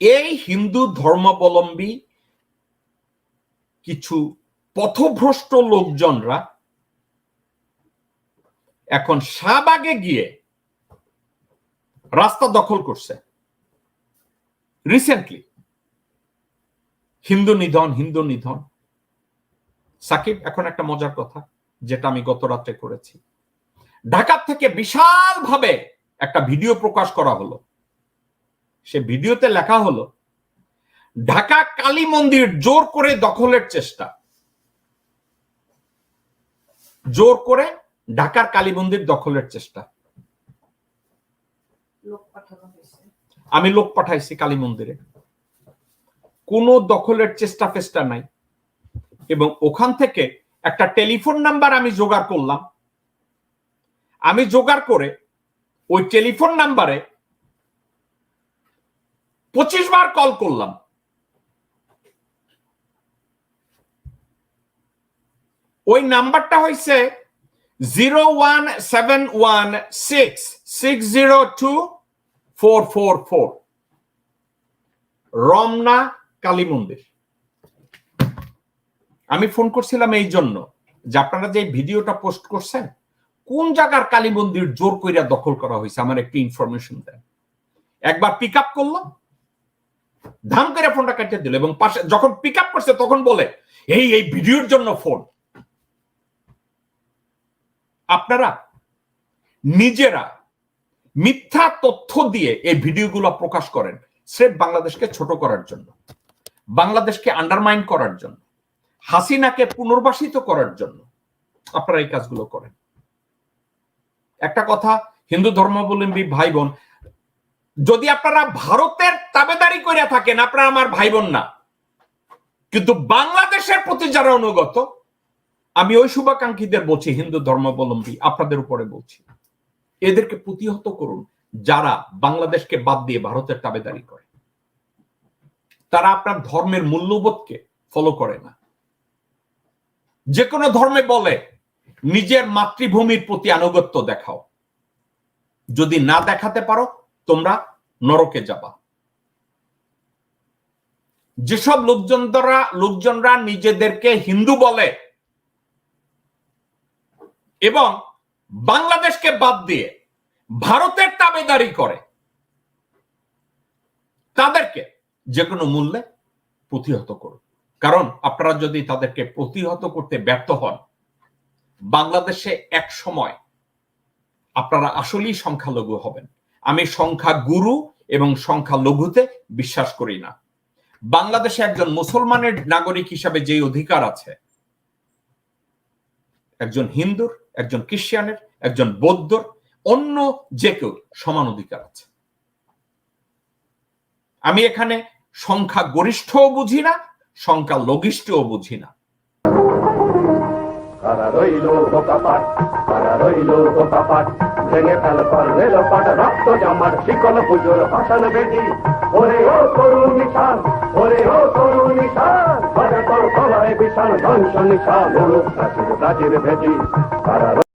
এই হিন্দু ধর্মাবলম্বী কিছু পথভ্রষ্ট লোকজনরা এখন শাহবাগে গিয়ে রাস্তা দখল করছে। রিসেন্টলি হিন্দু নিধন হিন্দু নিধন। সাকিব, এখন একটা মজার কথা, যেটা আমি গত রাত্রে করেছি। ঢাকা থেকে বিশাল ভাবে একটা ভিডিও প্রকাশ করা হলো। সে ভিডিওতে লেখা হলো ঢাকা কালী মন্দির জোর করে দখলের চেষ্টা। জোর করে ঢাকার কালী মন্দির দখলের চেষ্টা। আমি লোক পাঠাইছি কালী মন্দিরে। কোন দখলের চেষ্টা ফেষ্টা নাই। এবং ওখান থেকে একটা টেলিফোন নাম্বার আমি জোগাড় করলাম। আমি জোগাড় করে ওই টেলিফোন নাম্বারে পঁচিশ বার কল করলাম। ওই নাম্বারটা হয়েছে zero one seven one six six zero two four four four. Ramna Kali Mandir আমি ফোন করছিলাম এই জন্য যে আপনারা যে ভিডিওটা পোস্ট করছেন, কোন জায়গার কালী মন্দির জোর কইরা দখল করা হয়েছে আমার একটু ইনফরমেশন দেন। একবার পিক আপ করলাম। ধাম করে ফোনটা কেটে দিল এবং পাশে যখন পিক আপ করছে তখন বলে, এই এই ভিডিওর জন্য ফোন আপনারা নিজেরা মিথ্যা তথ্য দিয়ে এই ভিডিওগুলো প্রকাশ করেন স্রেফ বাংলাদেশকে ছোট করার জন্য, বাংলাদেশকে আন্ডারমাইন করার জন্য, হাসিনাকে পুনর্বাসিত করার জন্য আপনারা এই কাজগুলো করেন। একটা কথা, হিন্দু ধর্মাবলম্বী ভাই বোন, যদি আপনারা ভারতের তাবেদারি করে থাকেন, আপনারা আমার ভাই বোন না। কিন্তু বাংলাদেশের প্রতি যারা অনুগত, আমি ওই শুভাকাঙ্ক্ষীদের বলছি, হিন্দু ধর্মাবলম্বী, আপনাদের উপরে বলছি, এদেরকে প্রতিহত করুন, যারা বাংলাদেশকে বাদ দিয়ে ভারতের তাবেদারি করে। তারা আপনার ধর্মের মূল্যবোধকে ফলো করে না। যে কোনো ধর্মে বলে, নিজের মাতৃভূমির প্রতি আনুগত্য দেখাও। যদি না দেখাতে পারো, তোমরা নরকে যাবা। যেসব লোকজনরা লোকজনরা নিজেদেরকে হিন্দু বলে এবং বাংলাদেশকে বাদ দিয়ে ভারতের তাবেদারি করে, তাদেরকে যে কোনো মূল্যে প্রতিহত করুন। কারণ আপনারা যদি তাদেরকে প্রতিহত করতে ব্যর্থ হন, বাংলাদেশে এক সময় আপনারা আসলেই সংখ্যালঘু হবেন। আমি সংখ্যা গুরু এবং সংখ্যা লঘুতে বিশ্বাস করি না। বাংলাদেশে একজন মুসলমানের নাগরিক হিসাবে যে অধিকার আছে, একজন হিন্দুর, একজন খ্রিস্টানের, একজন বৌদ্ধর, অন্য যে কেউ সমান অধিকার আছে। আমি এখানে সংখ্যা গরিষ্ঠও বুঝি না সংখ্যা লঘিষ্ঠও বুঝি না। কারা রইল বোকাপাট কারা রইল বোকাপাট ভেঙে ফেল করবে লোপাট, রক্ত জমাট শিকল পুজোর ভাষণ বেদি ওরে ও ধ্বংস নিশান প্রাচীর ভেদি